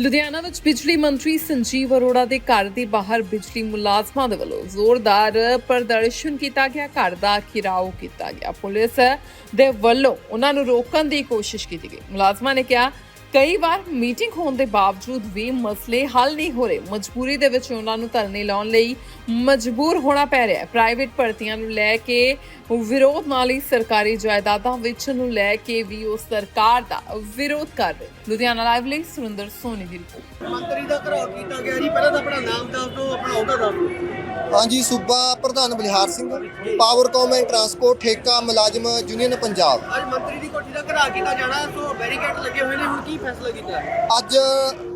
ਲੁਧਿਆਣਾ ਵਿੱਚ ਬਿਜਲੀ ਮੰਤਰੀ ਸੰਜੀਵ ਅਰੋੜਾ ਦੇ ਘਰ ਦੇ ਬਾਹਰ ਬਿਜਲੀ ਮੁਲਾਜ਼ਮਾਂ ਦੇ ਵੱਲੋਂ ਜ਼ੋਰਦਾਰ ਪ੍ਰਦਰਸ਼ਨ ਕੀਤਾ ਗਿਆ। ਘਰ ਦਾ ਘਿਰਾਓ ਕੀਤਾ ਗਿਆ। ਪੁਲਿਸ ਦੇ ਵੱਲੋਂ ਉਹਨਾਂ ਨੂੰ ਰੋਕਣ ਦੀ ਕੋਸ਼ਿਸ਼ ਕੀਤੀ ਗਈ। ਮੁਲਾਜ਼ਮਾਂ ਨੇ ਕਿਹਾ ਕਈ ਵਾਰ ਮੀਟਿੰਗ ਹੋਣ ਦੇ ਬਾਵਜੂਦ ਵੀ ਮਸਲੇ ਹੱਲ ਨਹੀਂ ਹੋ ਰਹੇ। ਮਜਬੂਰੀ ਦੇ ਵਿੱਚ ਉਹਨਾਂ ਨੂੰ ਧਰਨੇ ਲਾਉਣ ਲਈ ਮਜਬੂਰ ਹੋਣਾ ਪੈ ਰਿਹਾ ਹੈ। ਪ੍ਰਾਈਵੇਟ ਭਰਤੀਆਂ ਨੂੰ ਲੈ ਕੇ ਵਿਰੋਧ ਨਾਲ ਹੀ ਸਰਕਾਰੀ ਜਾਇਦਾਦਾਂ ਵੇਚਣ ਨੂੰ ਲੈ ਕੇ ਵੀ ਉਹ ਸਰਕਾਰ ਦਾ ਵਿਰੋਧ ਕਰ ਰਹੇ। ਲੁਧਿਆਣਾ ਲਾਈਵ ਲਈ ਸੁਰਿੰਦਰ ਸੋਨੀ ਦੀ ਰਿਪੋਰਟ। ਮੰਤਰੀ ਦਾ ਘਰਾਓ ਕੀਤਾ ਗਿਆ ਜੀ। ਪਹਿਲਾਂ ਤਾਂ ਆਪਣਾ ਨਾਮ ਦੱਸ ਦਿਓ ਆਪਣਾ ਅਹੁਦਾ ਦੱਸ ਦਿਓ ਹਾਂਜੀ ਸੂਬਾ ਪ੍ਰਧਾਨ Balihar Singh Powercom and transport ਠੇਕਾ ਮੁਲਾਜ਼ਮ ਯੂਨੀਅਨ ਪੰਜਾਬ। ਅੱਜ ਮੰਤਰੀ ਦੀ ਕੋਠੀ ਦਾ ਘਰਾ ਕੀਤਾ ਜਾਣਾ ਸੋ ਬੈਰੀਕੇਡ ਲੱਗੇ ਹੋਏ ਨੇ। ਹੁਣ ਕੀ ਫੈਸਲਾ ਕੀਤਾ? ਅੱਜ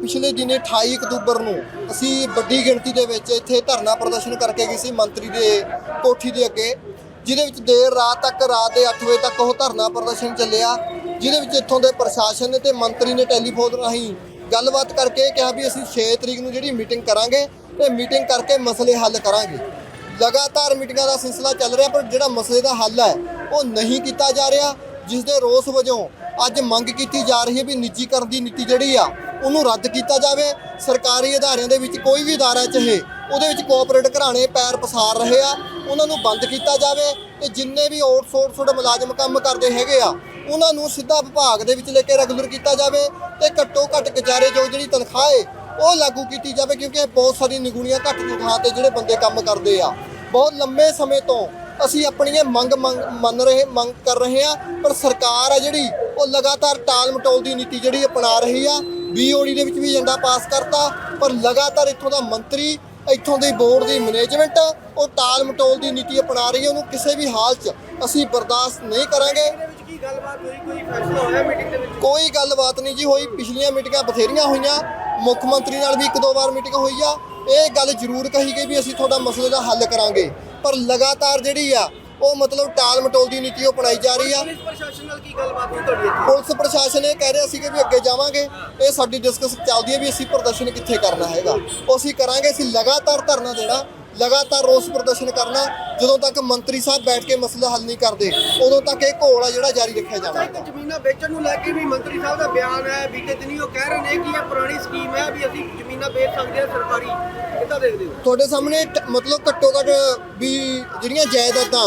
ਪਿਛਲੇ ਦਿਨੇ 28 ਅਕਤੂਬਰ ਨੂੰ ਅਸੀਂ ਵੱਡੀ ਗਿਣਤੀ ਦੇ ਵਿੱਚ ਇੱਥੇ ਧਰਨਾ ਪ੍ਰਦਰਸ਼ਨ ਕਰਕੇ ਗਏ ਸੀ ਮੰਤਰੀ ਦੇ ਕੋਠੀ ਦੇ ਅੱਗੇ, ਜਿਹਦੇ ਵਿੱਚ ਦੇਰ ਰਾਤ ਤੱਕ, ਰਾਤ ਦੇ 8 ਵਜੇ ਤੱਕ ਉਹ ਧਰਨਾ ਪ੍ਰਦਰਸ਼ਨ ਚੱਲਿਆ, ਜਿਹਦੇ ਵਿੱਚ ਇੱਥੋਂ ਦੇ ਪ੍ਰਸ਼ਾਸਨ ਨੇ ਤੇ ਮੰਤਰੀ ਨੇ ਟੈਲੀਫੋਨ ਰਾਹੀਂ ਗੱਲਬਾਤ ਕਰਕੇ ਕਿਹਾ ਵੀ ਅਸੀਂ 6 ਤਰੀਕ ਨੂੰ ਜਿਹੜੀ ਮੀਟਿੰਗ ਕਰਾਂਗੇ ਤੇ ਮੀਟਿੰਗ ਕਰਕੇ ਮਸਲੇ ਹੱਲ ਕਰਾਂਗੇ। ਲਗਾਤਾਰ ਮੀਟਿੰਗਾਂ ਦਾ ਸਿਲਸਿਲਾ ਚੱਲ ਰਿਹਾ, ਪਰ ਜਿਹੜਾ ਮਸਲੇ ਦਾ ਹੱਲ ਹੈ, ਉਹ ਨਹੀਂ ਕੀਤਾ ਜਾ ਰਿਹਾ ਜਿਸ ਦੇ ਰੋਸ ਵਜੋਂ ਅੱਜ ਮੰਗ ਕੀਤੀ ਜਾ ਰਹੀ ਹੈ ਵੀ ਨਿੱਜੀਕਰਨ ਦੀ ਨੀਤੀ ਜਿਹੜੀ ਆ, ਉਹਨੂੰ ਰੱਦ ਕੀਤਾ ਜਾਵੇ। ਸਰਕਾਰੀ ਅਦਾਰਿਆਂ ਦੇ ਵਿੱਚ ਕੋਈ ਵੀ ਅਦਾਰਾ ਚਾਹੇ, ਉਹਦੇ ਵਿੱਚ ਕੋਆਪਰੇਟ ਘਰਾਣੇ ਪੈਰ ਪਸਾਰ ਰਹੇ ਆ, ਉਹਨਾਂ ਨੂੰ ਬੰਦ ਕੀਤਾ ਜਾਵੇ ਤੇ ਜਿੰਨੇ ਵੀ ਆਊਟਸੋਰਸਡ ਮੁਲਾਜ਼ਮ ਕੰਮ ਕਰਦੇ ਹੈਗੇ ਆ, ਉਹਨਾਂ ਨੂੰ ਸਿੱਧਾ ਵਿਭਾਗ ਦੇ ਵਿੱਚ ਲੈ ਕੇ ਰੈਗੂਲਰ ਕੀਤਾ ਜਾਵੇ ਤੇ ਘੱਟੋ ਘੱਟ ਗੁਜ਼ਾਰੇ ਜੋ ਜਿਹੜੀ ਤਨਖਾਹ ਏ ਉਹ ਲਾਗੂ ਕੀਤੀ ਜਾਵੇ ਕਿਉਂਕਿ ਬਹੁਤ ਸਾਰੀ ਨਿਗੁਣੀਆਂ ਘੱਟ ਦੀ ਥਾਂ ਤੇ ਜਿਹੜੇ ਬੰਦੇ ਕੰਮ ਕਰਦੇ ਆ। ਬਹੁਤ ਲੰਮੇ ਸਮੇਂ ਤੋਂ ਅਸੀਂ ਆਪਣੀਆਂ ਮੰਗ ਮੰਗ- ਮੰਨ ਰਹੇ, ਮੰਗ ਕਰ ਰਹੇ ਆ, ਪਰ ਸਰਕਾਰ ਆ ਜਿਹੜੀ ਉਹ ਲਗਾਤਾਰ ਟਾਲ ਮਟੋਲ ਦੀ ਨੀਤੀ ਜਿਹੜੀ ਅਪਣਾ ਰਹੀ ਆ ਬੀਓਡੀ ਦੇ ਵਿੱਚ ਵੀ ਏਜੰਡਾ ਪਾਸ ਕਰਤਾ ਪਰ ਲਗਾਤਾਰ ਇੱਥੋਂ ਦਾ ਮੰਤਰੀ ਇੱਥੋਂ ਦੀ ਬੋਰਡ ਦੀ ਮੈਨੇਜਮੈਂਟ ਉਹ ਟਾਲ ਮਟੋਲ ਦੀ ਨੀਤੀ ਅਪਣਾ ਰਹੀ ਹੈ ਉਹਨੂੰ ਕਿਸੇ ਵੀ ਹਾਲ 'ਚ ਅਸੀਂ ਬਰਦਾਸ਼ਤ ਨਹੀਂ ਕਰਾਂਗੇ। ਕੋਈ ਗੱਲਬਾਤ ਨਹੀਂ ਜੀ ਹੋਈ। ਪਿਛਲੀਆਂ ਮੀਟਿੰਗਾਂ ਬਥੇਰੀਆਂ ਹੋਈਆਂ। ਮੁੱਖ ਮੰਤਰੀ ਨਾਲ ਵੀ ਇੱਕ ਦੋ ਵਾਰ ਮੀਟਿੰਗ ਹੋਈ ਆ। ਇਹ ਗੱਲ ਜ਼ਰੂਰ ਕਹੀ ਗਈ ਵੀ ਅਸੀਂ ਤੁਹਾਡਾ ਮਸਲੇ ਦਾ ਹੱਲ ਕਰਾਂਗੇ। ਪਰ ਲਗਾਤਾਰ ਜਿਹੜੀ ਆ ਉਹ ਮਤਲਬ ਟਾਲ ਮਟੋਲ ਦੀ ਨੀਤੀ ਉਹ ਅਪਣਾਈ ਜਾ ਰਹੀ ਆ। ਪੁਲਿਸ ਪ੍ਰਸ਼ਾਸਨ ਨਾਲ ਕੀ ਗੱਲਬਾਤ ਹੋਈ ਤੁਹਾਡੀ ਇੱਥੇ? ਪੁਲਿਸ ਪ੍ਰਸ਼ਾਸਨ ਇਹ ਕਹਿ ਰਿਹਾ ਸੀ ਕਿ ਵੀ ਅੱਗੇ ਜਾਵਾਂਗੇ। ਇਹ ਸਾਡੀ ਡਿਸਕਸ ਚੱਲਦੀ ਹੈ ਵੀ ਅਸੀਂ ਪ੍ਰਦਰਸ਼ਨ ਕਿੱਥੇ ਕਰਨਾ ਹੈਗਾ। ਉਹ ਅਸੀਂ ਕਰਾਂਗੇ ਅਸੀਂ ਲਗਾਤਾਰ ਧਰਨਾ ਦੇਣਾ। ਲਗਾਤਾਰ ਰੋਸ ਪ੍ਰਦਰਸ਼ਨ ਕਰਨਾ ਜਦੋਂ ਤੱਕ ਮੰਤਰੀ ਸਾਹਿਬ ਬੈਠ ਕੇ ਮਸਲਾ ਹੱਲ ਨਹੀਂ ਕਰਦੇ ਉਦੋਂ ਤੱਕ ਇਹ ਘੋਲ ਆ ਜਿਹੜਾ ਜਾਰੀ ਰੱਖਿਆ ਜਾਣਾ ਇੱਕ ਜ਼ਮੀਨਾਂ ਵੇਚਣ ਨੂੰ ਲੈ ਕੇ ਵੀ ਮੰਤਰੀ ਸਾਹਿਬ ਦਾ ਬਿਆਨ ਹੈ ਬੀਤੇ ਦਿਨੀ ਉਹ ਕਹਿ ਰਹੇ ਨੇ ਕਿ ਇਹ ਪੁਰਾਣੀ ਸਕੀਮ ਹੈ ਵੀ ਅਸੀਂ ਜ਼ਮੀਨਾਂ ਵੇਚ ਸਕਦੇ ਹਾਂ ਸਰਕਾਰੀ। ਕਿੱਦਾਂ ਦੇਖਦੇ ਹੋ? ਤੁਹਾਡੇ ਸਾਹਮਣੇ ਮਤਲਬ ਘੱਟੋ ਘੱਟ ਵੀ ਜਿਹੜੀਆਂ ਜਾਇਦਾਦਾਂ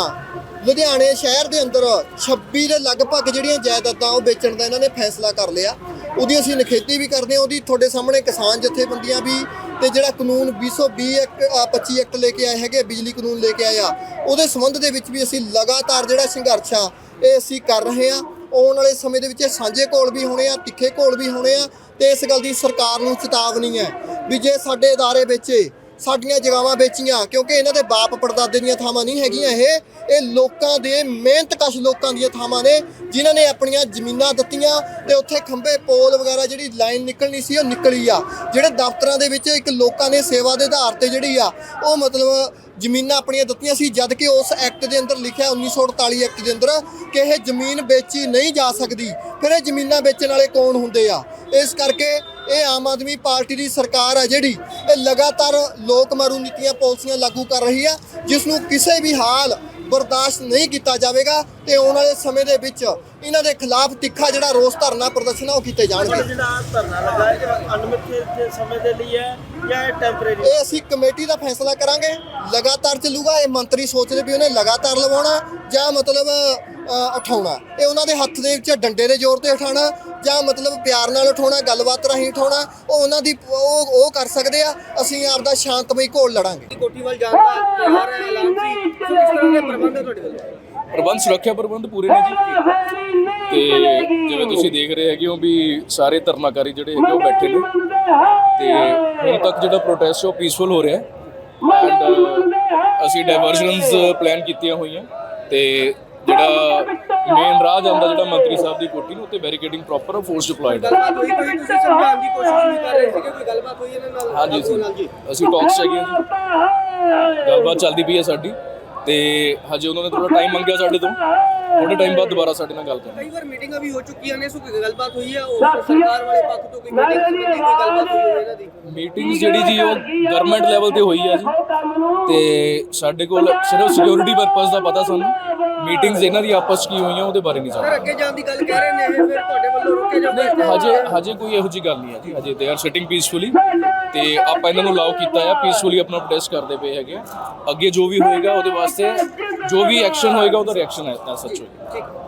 ਲੁਧਿਆਣੇ ਸ਼ਹਿਰ ਦੇ ਅੰਦਰ 26 ਦੇ ਲਗਭਗ ਜਿਹੜੀਆਂ ਜਾਇਦਾਦਾਂ ਉਹ ਵੇਚਣ ਦਾ ਇਹਨਾਂ ਨੇ ਫੈਸਲਾ ਕਰ ਲਿਆ। ਉਹਦੀ ਅਸੀਂ ਨਿਖੇਧੀ ਵੀ ਕਰਦੇ ਹਾਂ ਉਹਦੀ ਤੁਹਾਡੇ ਸਾਹਮਣੇ ਕਿਸਾਨ ਜਥੇਬੰਦੀਆਂ ਵੀ ਤੇ ਜਿਹੜਾ ਕਾਨੂੰਨ 220 ਐਕਟ ਅ, 25 ਐਕਟ ਲੈ ਕੇ ਆਏ ਹੈਗੇ ਬਿਜਲੀ ਕਾਨੂੰਨ ਲੈ ਕੇ ਆਏ ਆ ਉਹਦੇ ਸੰਬੰਧ ਦੇ ਵਿੱਚ ਵੀ ਅਸੀਂ ਲਗਾਤਾਰ ਜਿਹੜਾ ਸੰਘਰਸ਼ ਆ ਇਹ ਅਸੀਂ ਕਰ ਰਹੇ ਆ ਆਉਣ ਵਾਲੇ ਸਮੇਂ ਦੇ ਵਿੱਚ ਇਹ ਸਾਂਝੇ ਘੋਲ ਵੀ ਹੋਣੇ ਆ ਤਿੱਖੇ ਘੋਲ ਵੀ ਹੋਣੇ ਆ ਤੇ ਇਸ ਗੱਲ ਦੀ ਸਰਕਾਰ ਨੂੰ ਚੇਤਾਵਨੀ ਹੈ ਵੀ ਜੇ ਸਾਡੇ ادارے ਵੇਚੇ ਸਾਡੀਆਂ ਜਗਾਵਾਂ ਵੇਚੀਆਂ, ਕਿਉਂਕਿ ਇਹਨਾਂ ਦੇ ਬਾਪ ਪੜਦਾਦੇ ਦੀਆਂ ਥਾਵਾਂ ਨਹੀਂ ਹੈਗੀਆਂ ਇਹ। ਇਹ ਲੋਕਾਂ ਦੇ ਮਿਹਨਤਕਸ਼ ਲੋਕਾਂ ਦੀਆਂ ਥਾਵਾਂ ਨੇ, ਜਿਨ੍ਹਾਂ ਨੇ ਆਪਣੀਆਂ ਜ਼ਮੀਨਾਂ ਦਿੱਤੀਆਂ ਤੇ ਉੱਥੇ ਖੰਭੇ, ਪੋਲ ਵਗੈਰਾ ਜਿਹੜੀ ਲਾਈਨ ਨਿਕਲਣੀ ਸੀ, ਉਹ ਨਿਕਲੀ ਆ। ਜਿਹੜੇ ਦਫ਼ਤਰਾਂ ਦੇ ਵਿੱਚ ਇੱਕ ਲੋਕਾਂ ਨੇ ਸੇਵਾ ਦੇ ਆਧਾਰ ਤੇ ਜਿਹੜੀ ਆ, ਉਹ ਮਤਲਬ ਜ਼ਮੀਨਾਂ ਆਪਣੀਆਂ ਦਿੱਤੀਆਂ ਸੀ, ਜਦ ਕਿ ਉਸ ਐਕਟ ਦੇ ਅੰਦਰ ਲਿਖਿਆ 1948 ਐਕਟ ਦੇ ਅੰਦਰ ਕਿ ਇਹ ਜ਼ਮੀਨ ਵੇਚੀ ਨਹੀਂ ਜਾ ਸਕਦੀ। ਫਿਰ ਇਹ ਜ਼ਮੀਨਾਂ ਵੇਚਣ ਵਾਲੇ ਕੌਣ ਹੁੰਦੇ ਆ? ਇਸ ਕਰਕੇ ਇਹ ਆਮ ਆਦਮੀ ਪਾਰਟੀ ਦੀ ਸਰਕਾਰ ਆ ਜਿਹੜੀ ਇਹ ਲਗਾਤਾਰ ਲੋਕ ਮਾਰੂ ਨੀਤੀਆਂ ਪਾਲਿਸੀਆਂ ਲਾਗੂ ਕਰ ਰਹੀ ਆ ਜਿਸ ਨੂੰ ਕਿਸੇ ਵੀ ਹਾਲ ਬਰਦਾਸ਼ਤ ਨਹੀਂ ਕੀਤਾ ਜਾਵੇਗਾ ਤੇ ਆਉਣ ਵਾਲੇ ਸਮੇਂ ਦੇ ਵਿੱਚ ਇਹਨਾਂ ਦੇ ਖਿਲਾਫ ਤਿੱਖਾ ਜਿਹੜਾ ਰੋਸ ਧਰਨਾ ਪ੍ਰਦਰਸ਼ਨ ਉਹ ਕੀਤੇ ਜਾਣਗੇ। ਜਿਹੜਾ ਧਰਨਾ ਲੱਗਾ ਹੈ ਕਿ ਅਨਮਿੱਥੇ ਸਮੇਂ ਦੇ ਲਈ ਹੈ ਜਾਂ ਇਹ ਟੈਂਪਰੇਰੀ ਇਹ ਅਸੀਂ ਕਮੇਟੀ ਦਾ ਫੈਸਲਾ ਕਰਾਂਗੇ ਲਗਾਤਾਰ ਚੱਲੂਗਾ ਇਹ ਮੰਤਰੀ ਸੋਚਦੇ ਵੀ ਉਹਨੇ ਲਗਾਤਾਰ ਲਵਾਉਣਾ ਜਾਂ ਮਤਲਬ ਉਠਾਉਣਾ ਇਹ ਉਹਨਾਂ ਦੇ ਹੱਥ ਦੇ ਵਿੱਚ ਡੰਡੇ ਦੇ ਜ਼ੋਰ ਤੇ ਉਠਾਉਣਾ ਜਾਂ ਮਤਲਬ ਪਿਆਰ ਨਾਲ ਉਠਾਉਣਾ ਗੱਲਬਾਤ ਰਾਹੀਂ ਉਠਾਉਣਾ ਉਹ ਉਹਨਾਂ ਦੀ ਉਹ ਉਹ ਕਰ ਸਕਦੇ ਆ ਅਸੀਂ ਆਪਦਾ ਸ਼ਾਂਤਮਈ ਘੋਲ ਲੜਾਂਗੇ। ਕੋਠੀ ਵੱਲ ਜਾਣ ਦਾ ਤਿਆਰ ਹੈ ਐਲਾਨ ਸੀ? ਸੋ ਕਿਸ ਤਰ੍ਹਾਂ ਦੇ ਪ੍ਰਬੰਧ ਹੈ ਤੁਹਾਡੇ ਵੱਲੋਂ? ਪ੍ਰਬੰਧ ਸੁਰੱਖਿਆ ਪ੍ਰਬੰਧ ਪੂਰੇ ਨੇ ਜੀ। ਤੇ ਜਿਵੇਂ ਤੁਸੀਂ ਦੇਖ ਰਹੇ ਹੈਗੇ ਹੋ ਵੀ ਸਾਰੇ ਧਰਨਾਕਾਰੀ ਜਿਹੜੇ ਹੈਗੇ ਉਹ ਬੈਠੇ ਨੇ। ਤੇ ਹੁਣ ਤੱਕ ਜਿਹੜਾ ਪ੍ਰੋਟੈਸਟ ਉਹ ਪੀਸਫੁਲ ਹੋ ਰਿਹਾ ਹੈ। ਐਂਡ ਅਸੀਂ ਡਾਇਵਰਜਨਸ ਪਲਾਨ ਕੀਤੀਆਂ ਹੋਈਆਂ। ਤੇ ਜਿਹੜਾ ਮੇਨ ਰਾਹ ਜਾਂਦਾ ਜਿਹੜਾ ਮੰਤਰੀ ਸਾਹਿਬ ਦੀ ਕੋਠੀ ਨੂੰ ਉੱਤੇ ਬੈਰੀਕੇਡਿੰਗ ਪ੍ਰੋਪਰ ਫੋਰਸ ਡਿਪਲੋਇਡ ਹੈ ਗੱਲਬਾਤ ਹੋਈ ਕੋਈ ਤੁਸੀਂ ਸਮਝਾਉਣ ਦੀ ਕੋਸ਼ਿਸ਼ ਵੀ ਕਰ ਰਹੇ ਸੀਗੇ ਕੋਈ ਗੱਲਬਾਤ ਹੋਈ ਇਹਨਾਂ ਨਾਲ? ਹਾਂਜੀ ਅਸੀਂ ਟਾਕਸ ਹੈਗੇ ਹਾਂ ਜੀ। ਗੱਲਬਾਤ ਚੱਲਦੀ ਪਈ ਹੈ ਸਾਡੀ। ਤੇ ਹਜੇ ਉਹਨਾਂ ਨੇ ਥੋੜਾ ਟਾਈਮ ਮੰਗਿਆ ਸਾਡੇ ਤੋਂ। ਥੋੜੇ ਟਾਈਮ ਬਾਅਦ ਦੁਬਾਰਾ ਸਾਡੇ ਨਾਲ ਗੱਲ ਕਰਾਂਗੇ ਕਈ ਵਾਰ ਮੀਟਿੰਗਾਂ ਵੀ ਹੋ ਚੁੱਕੀਆਂ ਨੇ ਸੋ ਗੱਲਬਾਤ ਹੋਈ ਆ ਉਸ ਸਰਕਾਰ ਵਾਲੇ ਪੱਖ ਤੋਂ ਕੋਈ ਮੀਟਿੰਗ ਸੰਬੰਧੀ ਕੋਈ ਗੱਲਬਾਤ ਹੋਈ ਹੋਵੇ ਇਹਨਾਂ ਦੀ। ਮੀਟਿੰਗ ਜਿਹੜੀ ਜੀ ਉਹ ਗਵਰਨਮੈਂਟ ਲੈਵਲ ਤੇ ਹੋਈ ਆ ਜੀ। ਤੇ ਸਾਡੇ ਕੋਲ ਸਿਰਫ ਸਿਕਿਉਰਿਟੀ ਪਰਪਸ ਦਾ ਪਤਾ ਸਾਨੂੰ। ਮੀਟਿੰਗਸ ਇਹਨਾਂ ਦੀ ਆਪਸ ਕੀ ਹੋਈਆਂ ਉਹਦੇ ਬਾਰੇ ਨਹੀਂ ਜਾਣਦਾ। ਅੱਗੇ ਜਾਣ ਦੀ ਗੱਲ ਕਹਿ ਰਹੇ ਨੇ ਫਿਰ ਤੁਹਾਡੇ ਵੱਲੋਂ ਰੋਕੇ ਜਾਂਦੇ ਹਜੇ ਹਜੇ ਕੋਈ ਇਹੋ ਜੀ ਗੱਲ ਨਹੀਂ ਹੈ ਜੀ। ਹਜੇ ਦੇ ਆਰ ਸਿਟਿੰਗ ਪੀਸਫੁਲੀ ਤੇ ਆਪਾਂ ਇਹਨਾਂ ਨੂੰ ਲਾਓ ਕੀਤਾ ਆ ਪੀਸਫੁਲੀ ਆਪਣਾ ਪ੍ਰੋਟੈਸਟ ਕਰਦੇ ਪਏ ਹੈਗੇ ਅੱਗੇ ਜੋ ਵੀ ਹੋਏਗਾ ਉਹਦੇ ਵਾਸਤੇ से जो भी एक्शन होएगा उधर रिएक्शन है सच होगा